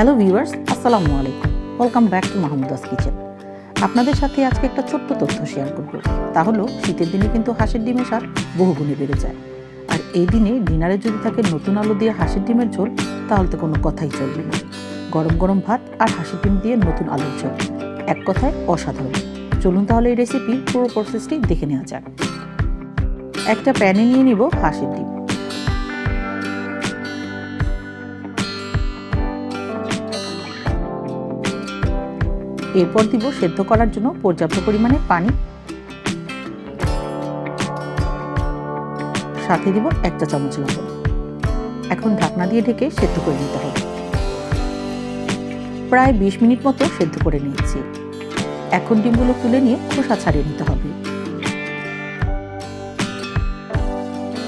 Hello viewers, আসসালামু আলাইকুম। Welcome back to Mahmuda's kitchen আপনাদের সাথে আজকে একটা ছোট্ট তথ্য শেয়ার করব। তা হলো, শীতের দিনে কিন্তু হাঁসের ডিমের স্বাদ বহুগুণে বেড়ে যায়। আর এই দিনে ডিনারে যদি থাকে নতুন আলু দিয়ে হাঁসের ডিমের ঝোল, তাহলে তো কোনো কথাই চলবে না। গরম গরম ভাত আর হাঁসের ডিম দিয়ে নতুন আলুর ঝোল। এক কথায় অসাধারণ। চলুন তাহলে এই রেসিপি পুরো প্রসেসটি দেখে নেওয়া যাক। একটা প্যানে নিয়ে নিব হাঁসের ডিম। এরপর দিব সেদ্ধ করার জন্য পর্যাপ্ত পরিমাণে পানি। সাথে দিব এক চা চামচ লবণ। এখন ঢাকনা দিয়ে ঢেকে সেদ্ধ করে নিতে হবে। প্রায় বিশ মিনিট মতো সেদ্ধ করে নিয়েছি। এখন ডিমগুলো তুলে নিয়ে খোসা ছাড়িয়ে নিতে হবে।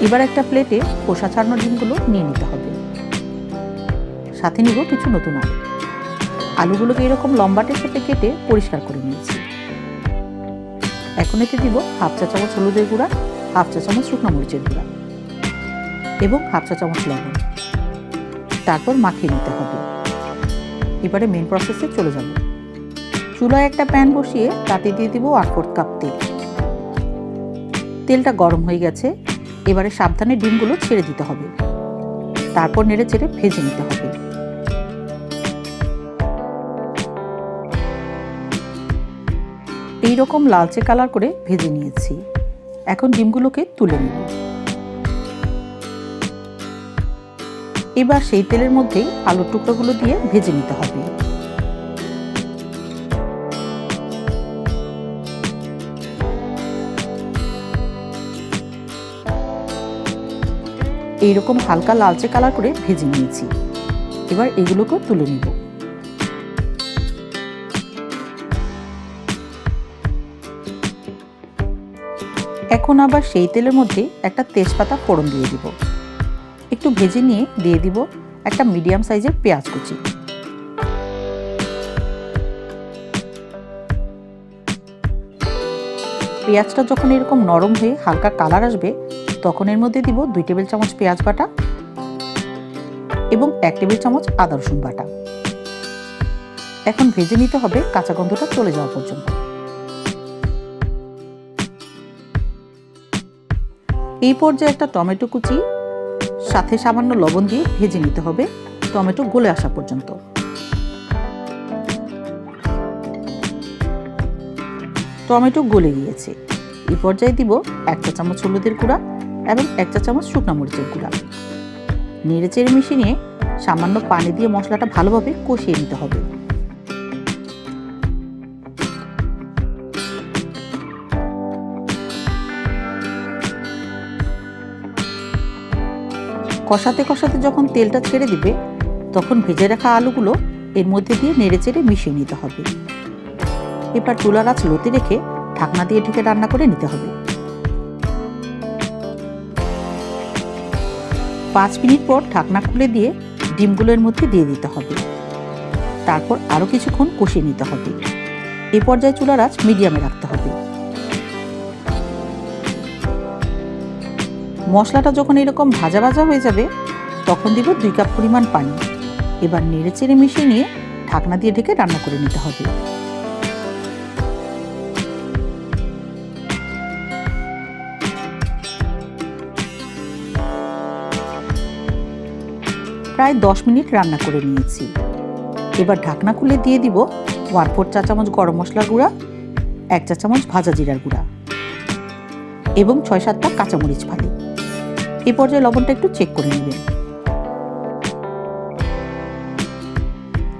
এবার একটা প্লেটে খোসা ছাড়ানো ডিমগুলো নিয়ে নিতে হবে। সাথে নিব কিছু নতুন আলু। আলুগুলোকে এরকম লম্বাটের সাথে কেটে পরিষ্কার করে নিয়েছি। এখন এতে দিব হাফ চা চামচ হলুদের গুঁড়া, হাফ চা চামচ শুকনো মরিচের গুঁড়া এবং হাফ চা চামচ লবণ। তারপর মাখিয়ে নিতে হবে। এবারে মেন প্রসেসে চলে যাব। চুলায় একটা প্যান বসিয়ে তাতে দিয়ে দিব ওয়ান ফোর্থ কাপ তেল। তেলটা গরম হয়ে গেছে, এবারে সাবধানে ডিমগুলো ছেড়ে দিতে হবে। তারপর নেড়ে চেড়ে ভেজে নিতে হবে। এই রকম লালচে কালার করে ভেজে নিয়েছি। এখন ডিমগুলোকে তুলে নেব। এবার সেই তেলের মধ্যেই আলুর টুকরোগুলো দিয়ে ভেজে নিতে হবে। এইরকম হালকা লালচে কালার করে ভেজে নিয়েছি। এবার এগুলোকেও তুলে নিব। এখন আবার সেই তেলের মধ্যে একটা তেজপাতা ফোড়ন দিয়ে দিব। একটু ভেজে নিয়ে দিয়ে দিব একটা মিডিয়াম সাইজের পেঁয়াজ কুচি। পেঁয়াজটা যখন এরকম নরম হয়ে হালকা কালার আসবে, তখন এর মধ্যে দিব দুই টেবিল চামচ পেঁয়াজ বাটা এবং এক টেবিল চামচ আদা রসুন বাটা। এখন ভেজে নিতে হবে কাঁচা গন্ধটা চলে যাওয়া পর্যন্ত। এই পর্যায়ে একটা টমেটো কুচি, সাথে সামান্য লবণ দিয়ে ভেজে নিতে হবে। টমেটো গলে আসা পর্যন্ত। টমেটো গলে গিয়েছে। এই পর্যায়ে দিব এক চা চামচ হলুদের গুঁড়া এবং এক চা চামচ শুকনা মরিচের গুঁড়া। নেড়ে চেড়ে মিশিয়ে নিয়ে সামান্য পানি দিয়ে মশলাটা ভালোভাবে কষিয়ে নিতে হবে। কষাতে কষাতে যখন তেলটা ছেড়ে দিবে, তখন ভেজে রাখা আলুগুলো এর মধ্যে দিয়ে নেড়ে চেড়ে মিশিয়ে নিতে হবে। এবার চুলা গাছ লোতে রেখে ঢাকনা দিয়ে ঢেকে রান্না করে নিতে হবে। পাঁচ মিনিট পর ঢাকনা খুলে দিয়ে ডিমগুলোর মধ্যে দিয়ে দিতে হবে। তারপর আরও কিছুক্ষণ কষিয়ে নিতে হবে। এ পর্যায়ে চুলার আঁচ মিডিয়ামে রাখতে হবে। মশলাটা যখন এরকম ভাজা ভাজা হয়ে যাবে, তখন দিব দুই কাপ পরিমাণ পানি। এবার নেড়ে চেড়ে মিশিয়ে নিয়ে ঢাকনা দিয়ে ঢেকে রান্না করে নিতে হবে। প্রায় দশ মিনিট রান্না করে নিয়েছি। এবার ঢাকনা খুলে দিয়ে দিব ওয়ান ফোর চা চামচ গরম মশলার গুঁড়া, এক চা চামচ ভাজা জিরার গুঁড়া এবং ছয় সাতটা কাঁচামরিচ ফালি। এ পর্যায়ে লবণটা একটু চেক করে নেবেন।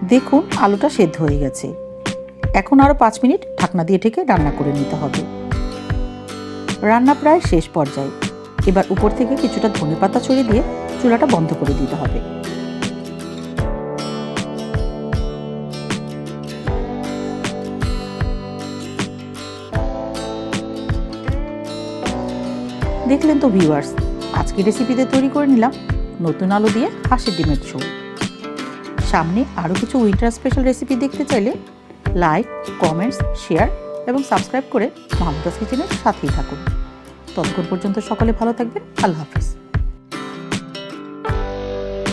দেখুন, আলুটা সেদ্ধ হয়ে গেছে। এখন আরও পাঁচ মিনিট ঢাকনা দিয়ে ঢেকে রান্না করে নিতে হবে। রান্না প্রায় শেষ পর্যায়ে। এবার উপর থেকে কিছুটা ধনে পাতা ছড়িয়ে দিয়ে চুলাটা বন্ধ করে দিতে হবে। দেখলেন তো ভিউয়ার্স আজকে রেসিপিতে তৈরি করে নিলাম নতুন আলো দিয়ে হাঁসের ডিমের ঝোল। সামনে আরও কিছু উইন্টার স্পেশাল রেসিপি দেখতে চাইলে লাইক কমেন্টস শেয়ার এবং সাবস্ক্রাইব করে মাহমুদাস কিচেনের সাথেই থাকুন। ততক্ষণ পর্যন্ত সকলে ভালো থাকবেন। আল্লাহ হাফিজ।